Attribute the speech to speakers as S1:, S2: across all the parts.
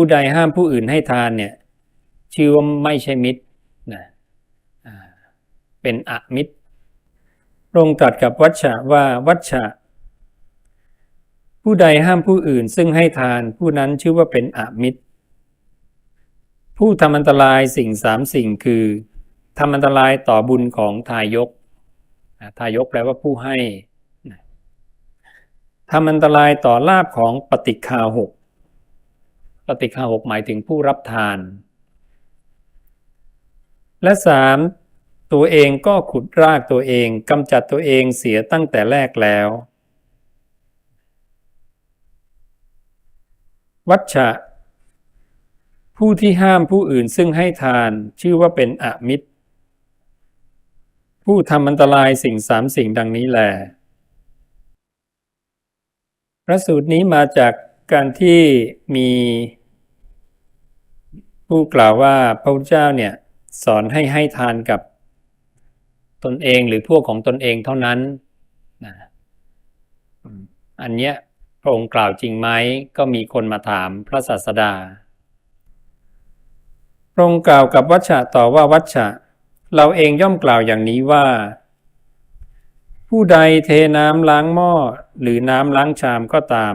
S1: ผู้ใดห้ามผู้อื่นให้ทานเนี่ยชื่อว่าไม่ใช่มิตรนะเป็นอมิตรพระองค์ตรัสกับวัชชะว่าวัชชะ ผู้ใดห้ามผู้อื่นซึ่งให้ทานผู้นั้นชื่อว่าเป็นอมิตร ผู้ทำอันตรายสิ่งสามสิ่งคือทำอันตรายต่อบุญของทายก ทายกแปลว่าผู้ให้ทำอันตรายต่อลาบของปฏิคาหก ปฏิคาหกหมายถึงผู้รับทาน และสามตัวเองก็ขุดรากตัวเองกำจัดตัวเองเสียตั้งแต่แรกแล้ว วัชชะ ผู้ที่ห้ามผู้อื่นซึ่งให้ทานชื่อว่าเป็นอมิตร ผู้ทำอันตรายสิ่งสามสิ่งดังนี้แหลพระสูตรนี้มาจากการที่มี ผู้กล่าวว่าพระพุทธเจ้าเนี่ยสอนให้ให้ทานกับตนเองหรือพวกของตนเองเท่านั้นนะอันเนี้ยพระองค์กล่าวจริงไหมก็มีคนมาถามพระศาสดา พระองค์กล่าวกับวัชชะต่อว่าวัชชะ เราเองย่อมกล่าวอย่างนี้ว่า ผู้ใดเทน้ำล้างหม้อหรือน้ำล้างชามก็ตาม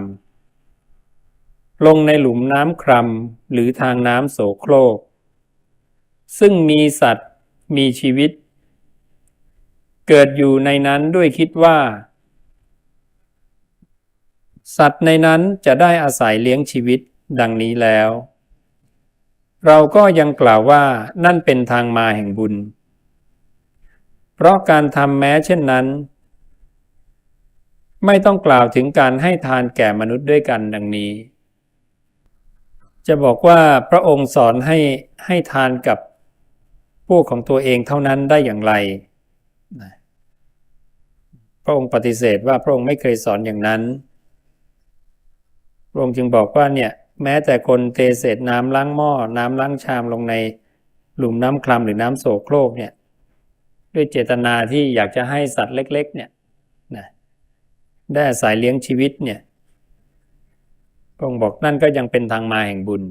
S1: ลงในหลุมน้ำครำหรือทางน้ำโสโครก ซึ่งมีสัตว์มีชีวิต เกิดอยู่ในนั้นด้วยคิดว่า สัตว์ในนั้นจะได้อาศัยเลี้ยงชีวิตดังนี้แล้ว เราก็ยังกล่าวว่านั่นเป็นทางมาแห่งบุญ เพราะการทำแม้เช่นนั้น ไม่ต้องกล่าวถึงการให้ทานแก่มนุษย์ด้วยกันดังนี้ จะบอกว่าพระองค์สอนให้ให้ทานกับพวกของตัวเองเท่านั้นได้อย่างไร พระองค์ปฏิเสธว่าพระองค์ไม่เคยสอนอย่างนั้น พระองค์จึงบอกว่าเนี่ยแม้แต่คนเทเศษน้ำล้างหม้อ น้ำล้างชามลงในหลุมน้ำคลำหรือน้ำโสโครกเนี่ยด้วยเจตนาที่อยากจะให้สัตว์เล็ก ๆ เนี่ยนะได้อายเลี้ยงชีวิตเนี่ย พระองค์บอกนั่นก็ยังเป็นทางมาแห่งบุญ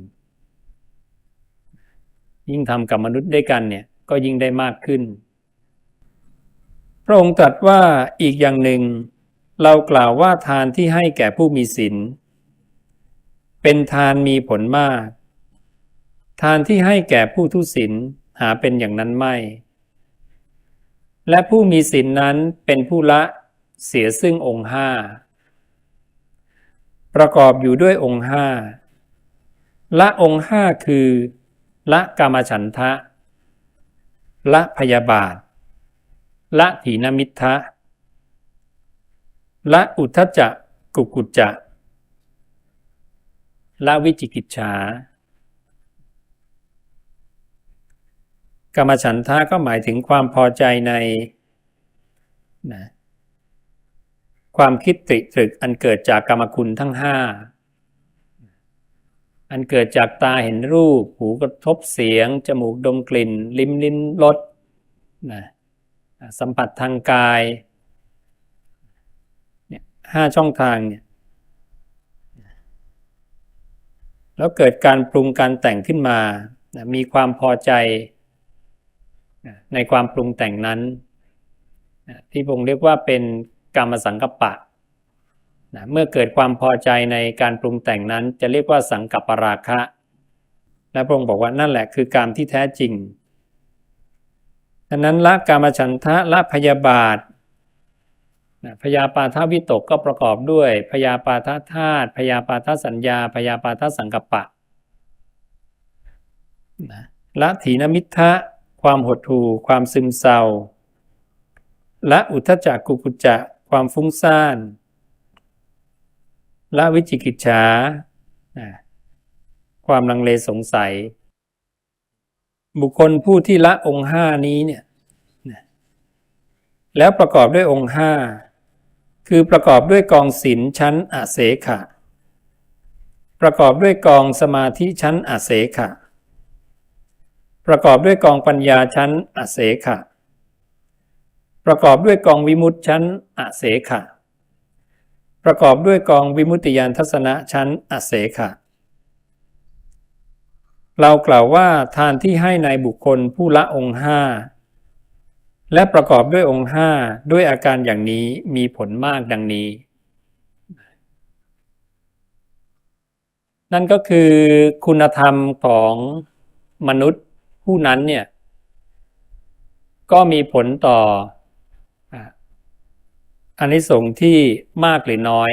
S1: ยิ่งทำกับมนุษย์ด้วยกันเนี่ยก็ยิ่งได้มากขึ้น พระองค์ตรัสว่าอีกอย่างหนึ่ง เรากล่าวว่าทานที่ให้แก่ผู้มีศีลเป็นทานมีผลมาก ทานที่ให้แก่ผู้ทุศีลหาเป็นอย่างนั้นไม่ และผู้มีศีลนั้นเป็นผู้ละเสียซึ่งองค์ห้า ประกอบอยู่ด้วยองค์ห้าละองค์ห้าคือ ละกามฉันทะ ละพยาบาท ละถีนมิทธะละอุทธจักกุกุจจะ ละวิจิกิจฉากรรมฉันทะก็หมายถึงความพอใจในนะ ความคิดตริตรึกอันเกิดจากกรรมคุณทั้งห้าอันเกิดจากตาเห็นรูป หูกระทบเสียง จมูกดมกลิ่น ลิ้มลิ้นรสนะสัมผัสทางกายเนี่ยห้าช่องทางเนี่ยแล้วเกิดการปรุงการแต่งขึ้นมานะมีความพอใจนะในความปรุงแต่งนั้นนะที่ผมเรียกว่าเป็น กรรมสังกัปปะนะเมื่อเกิดความพอใจในการปรุงแต่งนั้นจะเรียกว่าสังกัปปราคะ และพระองค์บอกว่านั่นแหละคือกรรมที่แท้จริงดังนั้นละกามฉันทะละพยาบาทนะพยาปาทวิตกก็ประกอบด้วย พยาปาทธาตุพยาปาทสัญญา พยาปาทสังกัปปะนะละถีนมิทธะความหดหู่ความซึมเศร้าละอุทธจักกุกุจจะ ความฟุ้งซ่าน ละวิจิกิจฉาความลังเลสงสัย บุคคลผู้ที่ละองค์ห้านี้เนี่ยแล้วประกอบด้วยองค์ห้าคือประกอบด้วยกองศีลชั้นอเสขะ ประกอบด้วยกองสมาธิชั้นอเสขะ ประกอบด้วยกองปัญญาชั้นอเสขะ ประกอบด้วยกองวิมุตชั้นอเสขะ ประกอบด้วยกองวิมุตติยานทัศนะชั้นอเสขะ เรากล่าวว่าทานที่ให้ในบุคคลผู้ละองค์ห้าและประกอบด้วยองค์ห้าด้วยอาการอย่างนี้มีผลมากดังนี้ นั่นก็คือคุณธรรมของมนุษย์ผู้นั้นเนี่ย ก็มีผลต่อ อันนี้สงที่มากหรือน้อย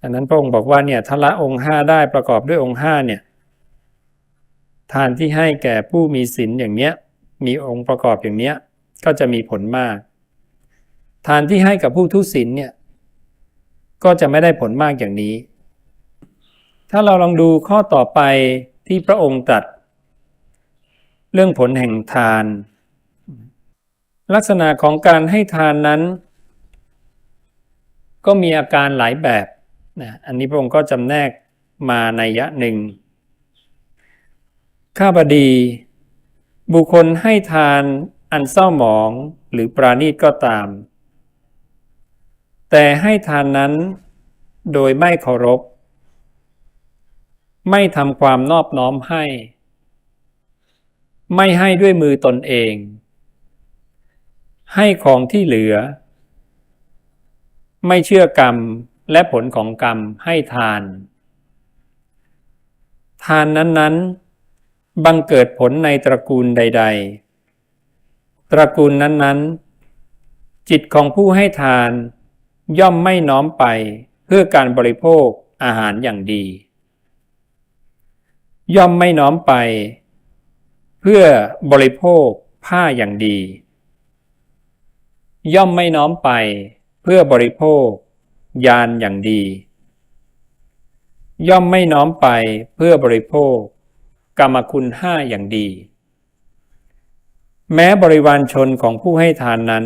S1: ดังนั้นพระองค์บอกว่าเนี่ยทละองค์ห้าได้ประกอบด้วยองค์ห้าเนี่ยทานที่ให้แก่ผู้มีศีลอย่างเนี้ยมีองค์ประกอบอย่างเนี้ยก็จะมีผลมาก ทานที่ให้กับผู้ทุศีลเนี่ยก็จะไม่ได้ผลมากอย่างนี้ ถ้าเราลองดูข้อต่อไปที่พระองค์ตรัสเรื่องผลแห่งทาน ลักษณะของการให้ทานนั้น ก็มีอาการหลายแบบนะอันนี้พระองค์ก็จำแนกมาในยะหนึ่ง ข้าบดี บุคคลให้ทานอันเศร้าหมองหรือปราณีตก็ตาม แต่ให้ทานนั้นโดยไม่เคารพ ไม่ทำความนอบน้อมให้ ไม่ให้ด้วยมือตนเอง ให้ของที่เหลือ ไม่เชื่อกรรมและผลของกรรมให้ทาน ทานนั้นๆ บังเกิดผลในตระกูลใด ๆ ตระกูลนั้นๆ จิตของผู้ให้ทานย่อมไม่น้อมไปเพื่อการบริโภคอาหารอย่างดี ย่อมไม่น้อมไป เพื่อบริโภคผ้าอย่างดี ย่อมไม่น้อมไปเพื่อบริโภค ยานอย่างดี ย่อมไม่น้อมไปเพื่อบริโภค กรรมคุณห้าอย่างดี แม้บริวารชนของผู้ให้ทานนั้น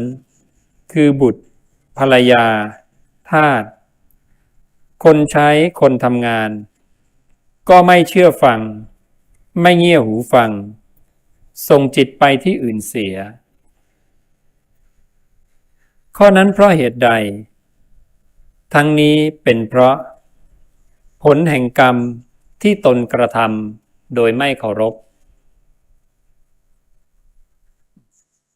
S1: คือบุตร ภรรยา ทาสคนใช้คนทำงาน ก็ไม่เชื่อฟัง ไม่เงี่ยหูฟัง ส่งจิตไปที่อื่นเสีย ข้อนั้นเพราะเหตุใด ทั้งนี้เป็นเพราะ ผลแห่งกรรมที่ตนกระทำโดยไม่เคารพ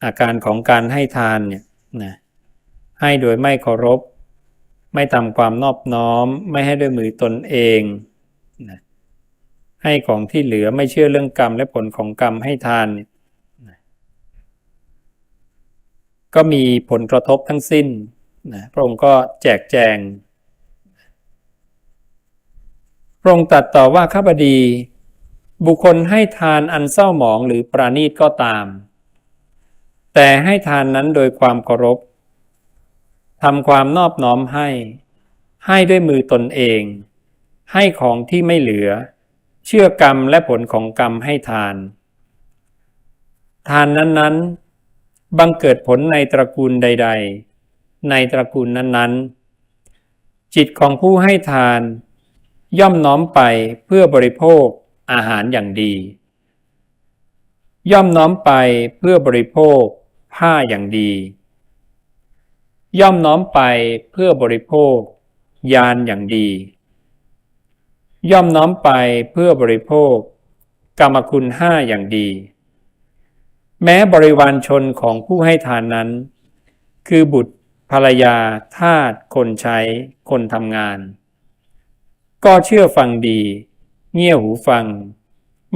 S1: อาการของการให้ทานเนี่ยนะให้โดยไม่เคารพ ไม่ทำความนอบน้อม ไม่ให้ด้วยมือตนเองนะให้ของที่เหลือไม่เชื่อเรื่องกรรมและผลของกรรมให้ทาน ก็มีผลกระทบทั้งสิ้นนะพระองค์ก็แจกแจง พระองค์ตัดต่อว่าข้าพดี บุคคลให้ทานอันเศร้าหมองหรือปราณีตก็ตาม แต่ให้ทานนั้นโดยความเคารพทำความนอบน้อมให้ ให้ด้วยมือตนเอง ให้ของที่ไม่เหลือ เชื่อกรรมและผลของกรรมให้ทาน ทานนั้นๆ บังเกิดผลในตระกูลใด ๆ ในตระกูลนั้นๆ จิตของผู้ให้ทาน ย่อมน้อมไปเพื่อบริโภคอาหารอย่างดี ย่อมน้อมไปเพื่อบริโภคผ้าอย่างดี ย่อมน้อมไปเพื่อบริโภค ยานอย่างดี ย่อมน้อมไปเพื่อบริโภค กรรมคุณห้าอย่างดี แม้บริวารชนของผู้ให้ทานนั้น คือบุตรภรรยาทาสคนใช้คนทำงาน ก็เชื่อฟังดี เงี่ยหูฟัง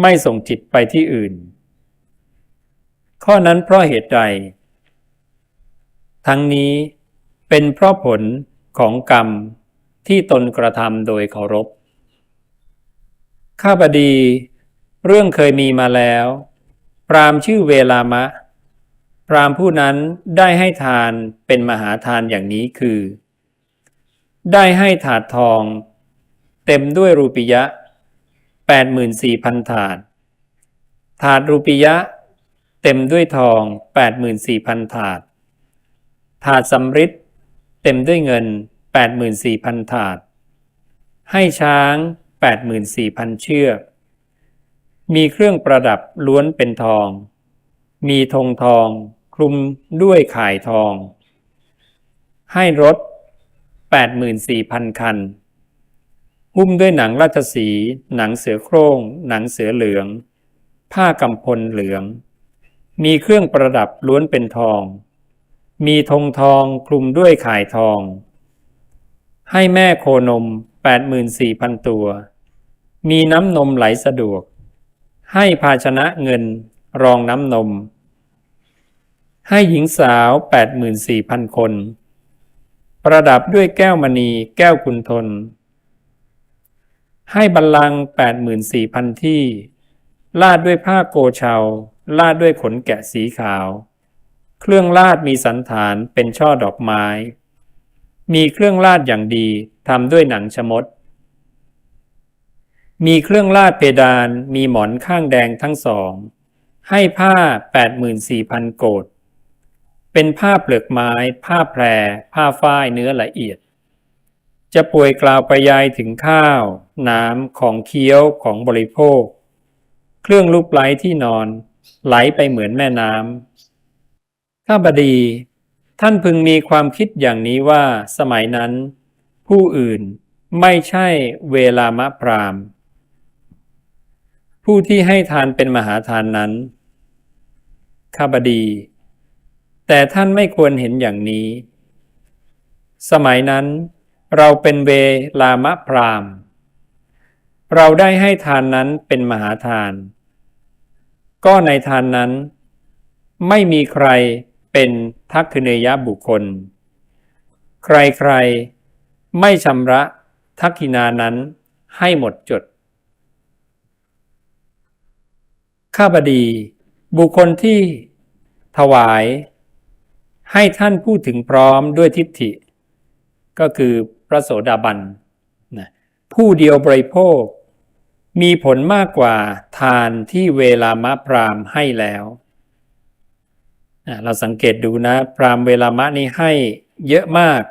S1: ไม่ส่งจิตไปที่อื่น ข้อนั้นเพราะเหตุใด ทั้งนี้เป็นเพราะผลของกรรมที่ตนกระทำโดยเคารพ ข้าพดี เรื่องเคยมีมาแล้ว ปรามชื่อเวลามะ พรามผู้นั้นได้ให้ทานเป็นมหาทานอย่างนี้คือ ได้ให้ถาดทอง เต็มด้วยรูปิยะแปดหมื่นสี่พันถาด ถาดรูปิยะ เต็มด้วยทองแปดหมื่นสี่พันถาด ถาดสำริดเต็มด้วยเงินแปดหมื่นสี่พันถาด ให้ช้างแปดหมื่นสี่พันเชือก มีเครื่องประดับล้วนเป็นทอง มีธงทองคลุมด้วยข่ายทอง ให้รถ 84,000 คัน หุ้มด้วยหนังราชสี หนังเสือโคร่ง หนังเสือเหลือง ผ้ากำพลเหลือง มีเครื่องประดับล้วนเป็นทอง มีธงทองคลุมด้วยข่ายทอง ให้แม่โคนม 84,000 ตัว มีน้ำนมไหลสะดวก ให้ภาชนะเงินรองน้ำนม ให้หญิงสาว 84,000 คน ประดับด้วยแก้วมณีแก้วกุณทน ให้บัลลังก์84,000 ที่ ลาดด้วยผ้าโกเชาลาดด้วยขนแกะสีขาว เครื่องลาดมีสันฐานเป็นช่อดอกไม้ มีเครื่องลาดอย่างดีทำด้วยหนังชมด มีเครื่องลาดเพดานมีหมอนข้างแดงทั้งสอง ให้ผ้า 84,000 โกดเป็นผ้าเปลือกไม้ ผ้าแพร ผ้าฝ้ายเนื้อละเอียด จะป่วยกล่าวไปยายถึงข้าว น้ำของเคี้ยวของบริโภค เครื่องลูกไล้ที่นอน ไหลไปเหมือนแม่น้ำข้าบดี ท่านพึงมีความคิดอย่างนี้ว่าสมัยนั้น ผู้อื่นไม่ใช่เวลามะพราม ผู้ที่ให้ทานเป็นมหาทานนั้นข้าบดี แต่ท่านไม่ควรเห็นอย่างนี้ สมัยนั้นเราเป็นเวลามะพราม เราได้ให้ทานนั้นเป็นมหาทาน ก็ในทานนั้น ไม่มีใครเป็นทักขเนยบุคคล ใครๆ ไม่ชำระทักขินานั้นให้หมดจด ข้าบดี บุคคลที่ ถวาย ให้ท่านพูดถึงพร้อมด้วยทิฏฐิ ก็คือพระโสดาบันนะผู้เดียวบริโภค มีผลมากกว่าทานที่เวลามะพรามให้แล้วอะเราสังเกตดูนะ พรามเวลามะนี่ให้เยอะมาก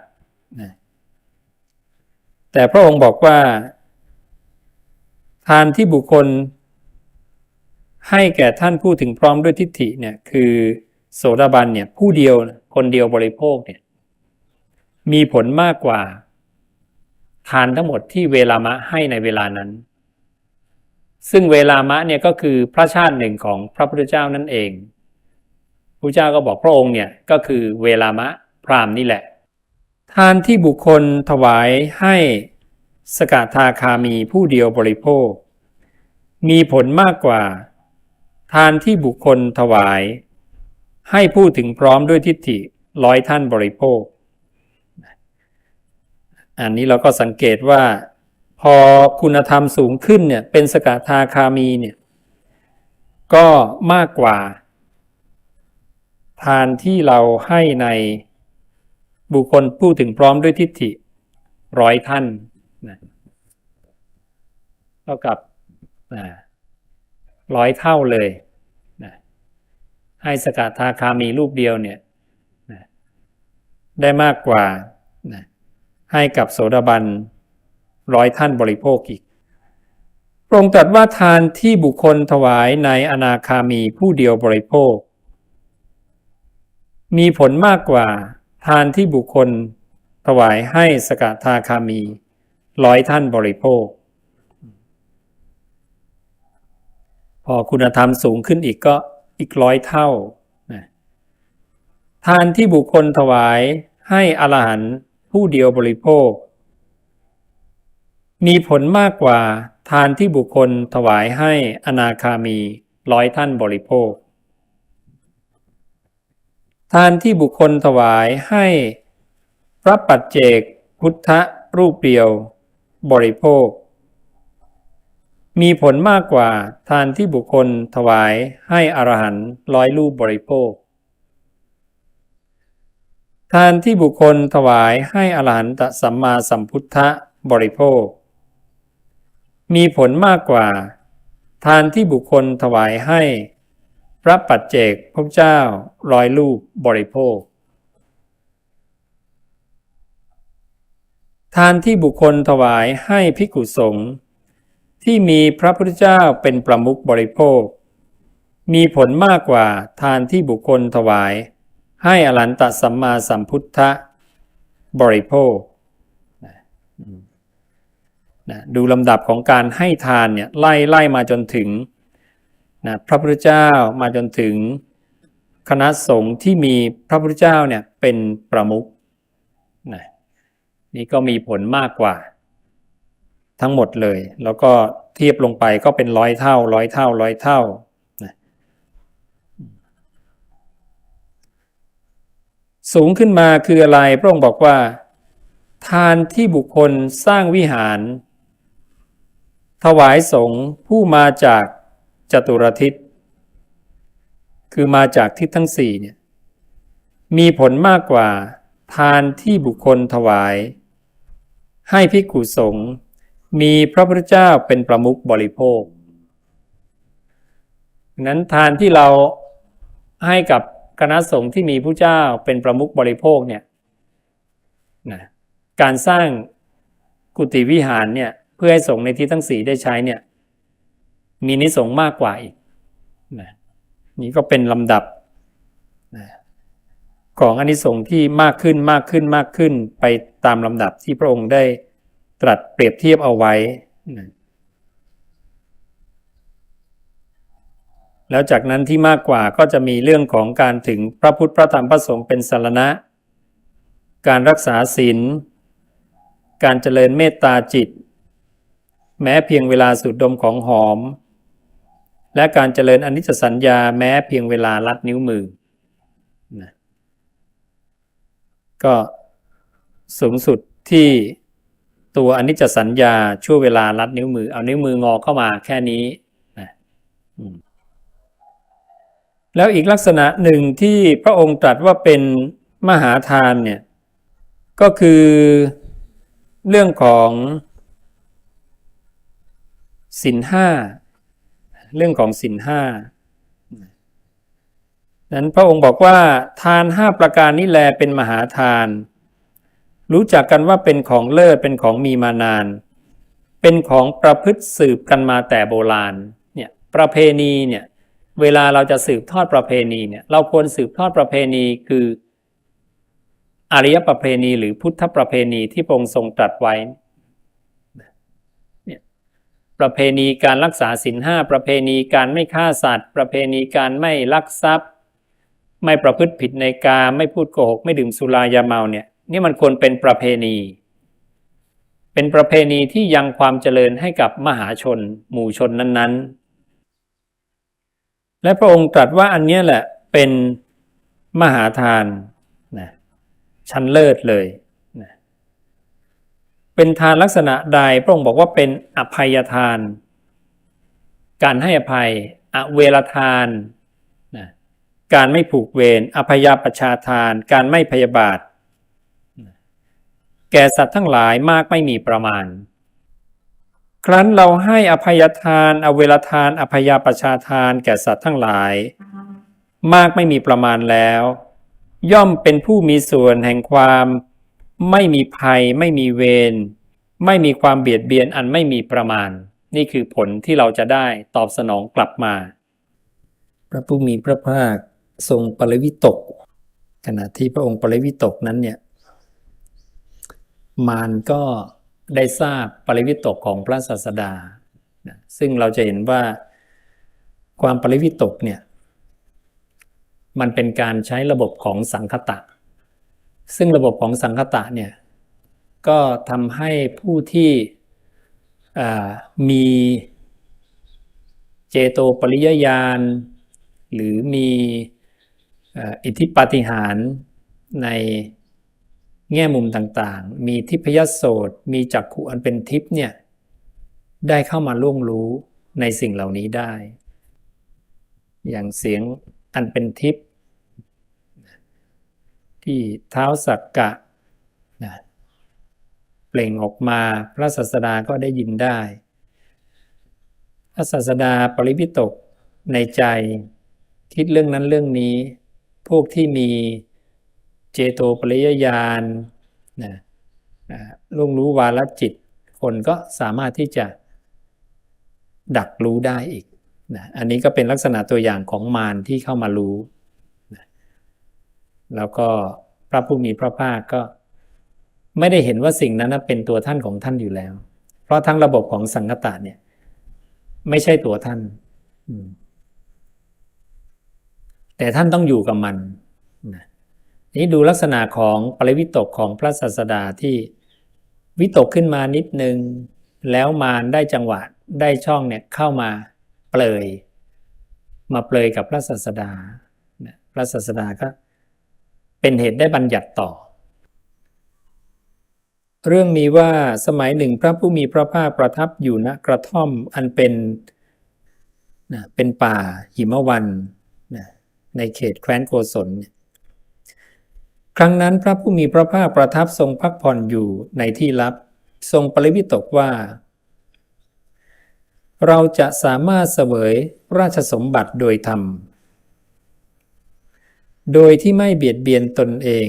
S1: นะแต่พระองค์บอกว่า ทานที่บุคคล ให้แก่ท่านผู้ถึงพร้อมด้วยทิฏฐิเนี่ยคือโสดาบันเนี่ยผู้เดียวคนเดียวบริโภคเนี่ยมีผลมากกว่า ทานทั้งหมดที่เวลามะให้ในเวลานั้น ซึ่งเวลามะเนี่ยก็คือพระชาติหนึ่งของพระพุทธเจ้านั่นเองพระเจ้าก็บอกพระองค์เนี่ยก็คือเวลามะพรามนี่แหละ ทานที่บุคคลถวายให้สกทาคามีผู้เดียวบริโภค มีผลมากกว่า ทานที่บุคคลถวาย ให้ผู้ถึงพร้อมด้วยทิฏฐิร้อยท่านบริโภค อันนี้เราก็สังเกตว่า พอคุณธรรมสูงขึ้นเนี่ยเป็นสกทาคามีเนี่ยก็มากกว่า ทานที่เราให้ในบุคคลผู้ถึงพร้อมด้วยทิฏฐิร้อยท่านนะเท่ากับ ร้อยเท่าเลยนะให้สกทาคามีรูปเดียวเนี่ยนะได้มากกว่านะให้กับโสดาบันร้อยท่านบริโภคอีกพระองค์ตรัสว่าทานที่บุคคลถวายในอนาคามีผู้เดียวบริโภค มีผลมากกว่าทานที่บุคคลถวายให้สกทาคามีร้อยท่านบริโภค พอคุณธรรมสูงขึ้นอีกก็อีกร้อยเท่าทานที่บุคคลถวายให้อรหันต์ผู้เดียวบริโภค มีผลมากกว่าทานที่บุคคลถวายให้อนาคามีร้อยท่านบริโภค ทานที่บุคคลถวายให้พระปัจเจกพุทธรูปเดียว บริโภค มีผลมากกว่าทานที่บุคคลถวายให้อรหันต์ร้อยรูปบริโภค ทานที่บุคคลถวายให้อรหันตสัมมาสัมพุทธบริโภค มีผลมากกว่า ทานที่บุคคลถวายให้ พระปัจเจกพระเจ้าร้อยรูปบริโภค ทานที่บุคคลถวายให้ภิกขุสงฆ์ ที่มีพระพุทธเจ้าเป็นประมุขบริโภค มีผลมากกว่าทานที่บุคคลถวาย ให้อรันตสัมมาสัมพุทธบริโภคนะดูลำดับของการให้ทานเนี่ยไล่ไล่มาจนถึงนะพระพุทธเจ้ามาจนถึงคณะสงฆ์ที่มีพระพุทธเจ้าเนี่ยเป็นประมุขนะนี่ก็มีผลมากกว่า ทั้งหมดเลย แล้วก็เทียบลงไปก็เป็นร้อยเท่าร้อยเท่าร้อยเท่าสูงขึ้นมาคืออะไร พระองค์บอกว่า ทานที่บุคคลสร้างวิหาร ถวายสงฆ์ผู้มาจากจตุรทิศ คือมาจากทิศทั้งสี่เนี่ยมีผลมากกว่าทานที่บุคคลถวาย ให้ภิกขุสงฆ์ มีพระพุทธเจ้าเป็นประมุขบริโภค นั้นทานที่เราให้กับคณะสงฆ์ที่มีผู้เจ้าเป็นประมุขบริโภคเนี่ยนะการสร้างกุฏิวิหารเนี่ยเพื่อให้สงฆ์ในที่ทั้งสีได้ใช้เนี่ยมีนิสงส์มากกว่าอีกนะนี่ก็เป็นลำดับนะของอนิสงส์ที่มากขึ้นมากขึ้นมากขึ้นไปตามลำดับที่พระองค์ได้ ตรัสเปรียบเทียบเอาไว้นะแล้วจากนั้นที่มากกว่าก็จะมีเรื่องของการถึงพระพุทธพระธรรมพระสงฆ์เป็นสารณะ การรักษาศีล การเจริญเมตตาจิต แม้เพียงเวลาสูดดมของหอม และการเจริญอนิจจสัญญาแม้เพียงเวลาลัดนิ้วมือนะก็สูงสุดที่ ตัวอนิจจสัญญาช่วเวลาลัดนิ้วมือ เอานิ้วมืองอเข้ามาแค่นี้นะแล้วอีกลักษณะหนึ่งที่พระองค์ตรัสว่าเป็นมหาทานเนี่ยก็คือเรื่องของสินห้าเรื่องของสินห้านั้นพระองค์บอกว่าทานห้าประการนี้แลเป็นมหาทาน รู้จักกันว่าเป็นของเลิศเป็นของมีมานาน เป็นของประพฤติสืบกันมาแต่โบราณเนี่ยประเพณีเนี่ยเวลาเราจะสืบทอดประเพณีเนี่ยเราควรสืบทอดประเพณีคืออริยประเพณีหรือพุทธประเพณีที่พระองค์ทรงตรัสไว้เนี่ยประเพณีการรักษาศีลห้าประเพณีการไม่ฆ่าสัตว์ ประเพณีการไม่ลักทรัพย์ ไม่ประพฤติผิดในกาไม่พูดโกหก ไม่ดื่มสุรายาเมาเนี่ย นี่มันควรเป็นประเพณี เป็นประเพณีที่ยังความเจริญให้กับมหาชน หมู่ชนนั้นๆ และพระองค์ตรัสว่าอันนี้แหละเป็นมหาทานนะชั้นเลิศเลยนะเป็นทานลักษณะใดพระองค์บอกว่าเป็นอภัยทาน การให้อภัย อเวรทานนะการไม่ผูกเวรอภัยาประชาทาน การไม่พยาบาท แก่สัตว์ทั้งหลายมากไม่มีประมาณ ครั้นเราให้อภัยทาน อเวรทาน อภยประชาทาน แก่สัตว์ทั้งหลาย มากไม่มีประมาณแล้ว ย่อมเป็นผู้มีส่วนแห่งความ ไม่มีภัย ไม่มีเวรไม่มีความเบียดเบียนอันไม่มีประมาณ นี่คือผลที่เราจะได้ตอบสนองกลับมา พระผู้มีพระภาคทรงปริวิตก ขณะที่พระองค์ปริวิตกนั้นเนี่ย มารก็ได้ทราบปริวิตกของพระศาสดา ซึ่งเราจะเห็นว่าความปริวิตกเนี่ยมันเป็นการใช้ระบบของสังคตะ ซึ่งระบบของสังคตะเนี่ยก็ทำให้ผู้ที่มีเจโตปริยญาณ หรือมีอิทธิปาฏิหารใน แง่มุมต่างๆ มีทิพยโสตมีจักขุอันเป็นทิพเนี่ยได้เข้ามาล่วงรู้ในสิ่งเหล่านี้ได้ อย่างเสียงอันเป็นทิพย์ที่เท้าสักกะนะเปล่งออกมาพระศาสดาก็ได้ยินได้ พระศาสดาปริพิตกในใจ คิดเรื่องนั้นเรื่องนี้ พวกที่มี เจโตปริยญาณนะล่วงรู้วาลจิต คนก็สามารถที่จะดักรู้ได้อีกนะอันนี้ก็เป็นลักษณะตัวอย่างของมารที่เข้ามารู้นะแล้วก็พระผู้มีพระภาคก็ไม่ได้เห็นว่าสิ่งนั้นเป็นตัวท่านของท่านอยู่แล้ว เพราะทั้งระบบของสังคตะเนี่ย ไม่ใช่ตัวท่าน แต่ท่านต้องอยู่กับมัน นี้ดูลักษณะของปริวิตกของพระศาสดาที่วิตกขึ้นมานิดนึง แล้วมารได้จังหวะได้ช่องเนี่ยเข้ามาเปลย มาเปลยกับพระศาสดา พระศาสดาก็เป็นเหตุได้บัญญัติต่อ เรื่องมีว่าสมัยหนึ่งพระผู้มีพระภาคประทับอยู่ณกระท่อมอันเป็นนะเป็นป่าหิมะวันนะในเขตแคว้นโกศลเนี่ย ครั้งนั้นพระผู้มีพระภาคประทับทรงพักผ่อนอยู่ในที่ลับ ทรงปริวิตกว่า เราจะสามารถเสวยราชสมบัติโดยธรรม โดยที่ไม่เบียดเบียนตนเอง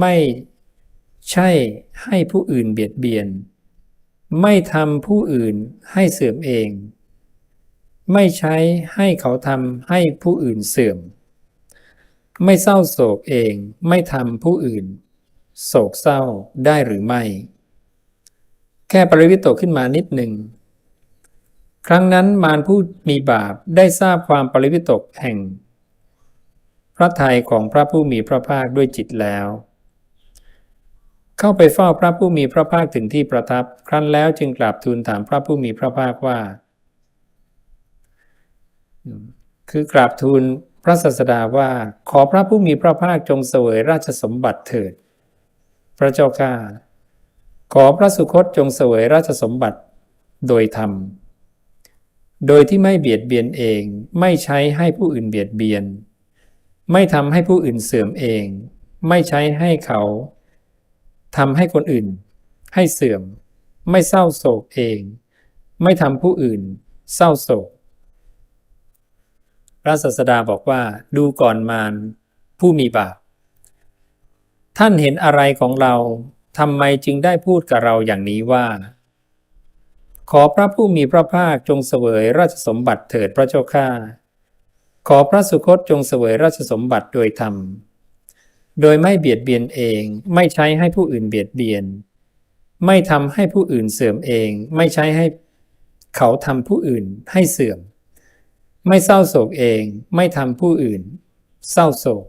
S1: ไม่ใช่ให้ผู้อื่นเบียดเบียน ไม่ทำผู้อื่นให้เสื่อมเอง ไม่ใช้ให้เขาทำให้ผู้อื่นเสื่อม ไม่เศร้าโศกเองไม่ทำผู้อื่น โศกเศร้าได้หรือไม่ แค่ปริวิตกขึ้นมานิดหนึ่ง ครั้งนั้นมารผู้มีบาปได้ทราบความปริวิตกแห่ง พระทัยของพระผู้มีพระภาคด้วยจิตแล้ว เข้าไปเฝ้าพระผู้มีพระภาคถึงที่ประทับ ครั้นแล้วจึงกราบทูลถามพระผู้มีพระภาคว่าคือกราบทูล พระศาสดาว่าขอพระผู้มีพระภาคจงเสวยราชสมบัติเถิด พระเจ้าข้าขอพระสุคตจงเสวยราชสมบัติโดยธรรม โดยที่ไม่เบียดเบียนเองไม่ใช้ให้ผู้อื่นเบียดเบียน ไม่ทำให้ผู้อื่นเสื่อมเอง ไม่ใช้ให้เขาทำให้คนอื่น ให้เสื่อม ไม่เศร้าโศกเอง ไม่ทำผู้อื่น เศร้าโศก พระศาสดาบอกว่าดูก่อนมารผู้มีบาปท่านเห็นอะไรของเราทำไมจึงได้พูดกับเราอย่างนี้ว่า ขอพระผู้มีพระภาคจงเสวยราชสมบัติเถิดพระเจ้าข้าขอพระสุคตจงเสวยราชสมบัติโดยธรรม โดยไม่เบียดเบียนเอง ไม่ใช้ให้ผู้อื่นเบียดเบียน ไม่ทำให้ผู้อื่นเสื่อมเอง ไม่ใช้ให้เขาทำผู้อื่นให้เสื่อม ไม่เศร้าโศกเองไม่ทำผู้อื่น เศร้าโศก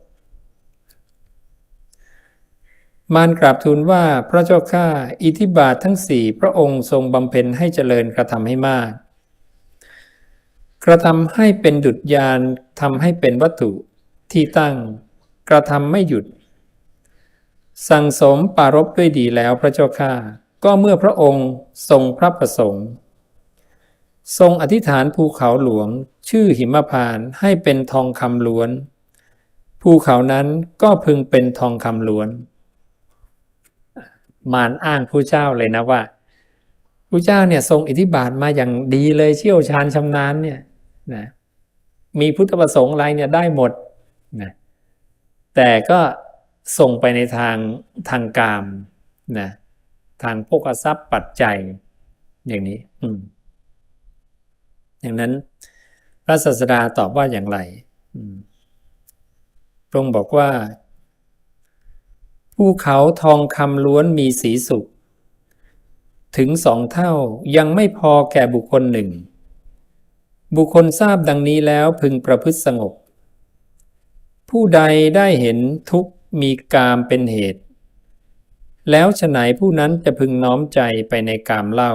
S1: มารกราบทูลว่าพระเจ้าข้าอิทิบาททั้งสี่พระองค์ทรงบำเพ็ญให้เจริญกระทำให้มาก กระทำให้เป็นดุจยานทำให้เป็นวัตถุที่ตั้ง กระทำไม่หยุด สั่งสมปารบด้วยดีแล้วพระเจ้าข้าก็เมื่อพระองค์ทรงพระประสงค์ ทรงอธิษฐานภูเขาหลวง ชื่อหิมพานต์ให้เป็นทองคำล้วน ภูเขานั้นก็พึงเป็นทองคำล้วน มารอ้างผู้เจ้าเลยนะว่าผู้เจ้าเนี่ยทรงอิทธิบาทมาอย่างดีเลยเชี่ยวชาญชำนาญเนี่ยนะมีพุทธประสงค์อะไรเนี่ยได้หมดนะแต่ก็ส่งไปในทางทางกามนะทางพกทรัพย์ปัจจัยอย่างนี้ อืมอย่างนั้น ระศาสดาตอบว่าอย่างไรพระองค์บอกว่าภูเขาทองคำล้วนมีสีสุกถึงสองเท่ายังไม่พอแก่บุคคลหนึ่ง บุคคลทราบดังนี้แล้วพึงประพฤติสงบ ผู้ใดได้เห็นทุกมีกามเป็นเหตุ แล้วฉไหนผู้นั้นจะพึงน้อมใจไปในกามเล่า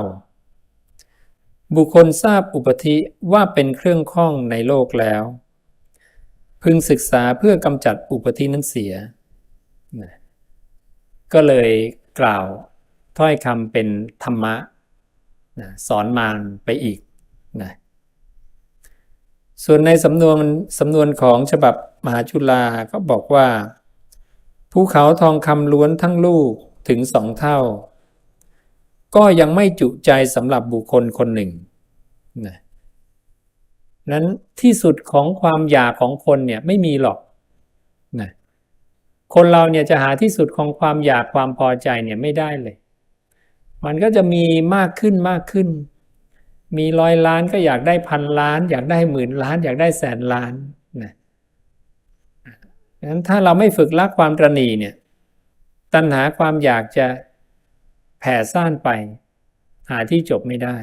S1: บุคคลทราบอุปธิว่าเป็นเครื่องข้องในโลกแล้ว พึงศึกษาเพื่อกำจัดอุปธินั้นเสีย ก็เลยกล่าวถ้อยคำเป็นธรรมะนะสอนมารไปอีกนะส่วนในสำนวนสำนวนของฉบับมหาจุฬาก็บอกว่า ภูเขาทองคำล้วนทั้งลูกถึงสองเท่า ก็ยังไม่จุใจสำหรับบุคคลคนหนึ่งนะนั้นที่สุดของความอยากของคนเนี่ยไม่มีหรอกนะคนเราเนี่ยจะหาที่สุดของความอยากความพอใจเนี่ยไม่ได้เลย มันก็จะมีมากขึ้นมากขึ้น มีร้อยล้านก็อยากได้พันล้าน อยากได้หมื่นล้าน อยากได้แสนล้านนะงั้นถ้าเราไม่ฝึกรักความตรณีเนี่ย ตัณหาความอยากจะ แผ่ซ่านไป หาที่จบไม่ได้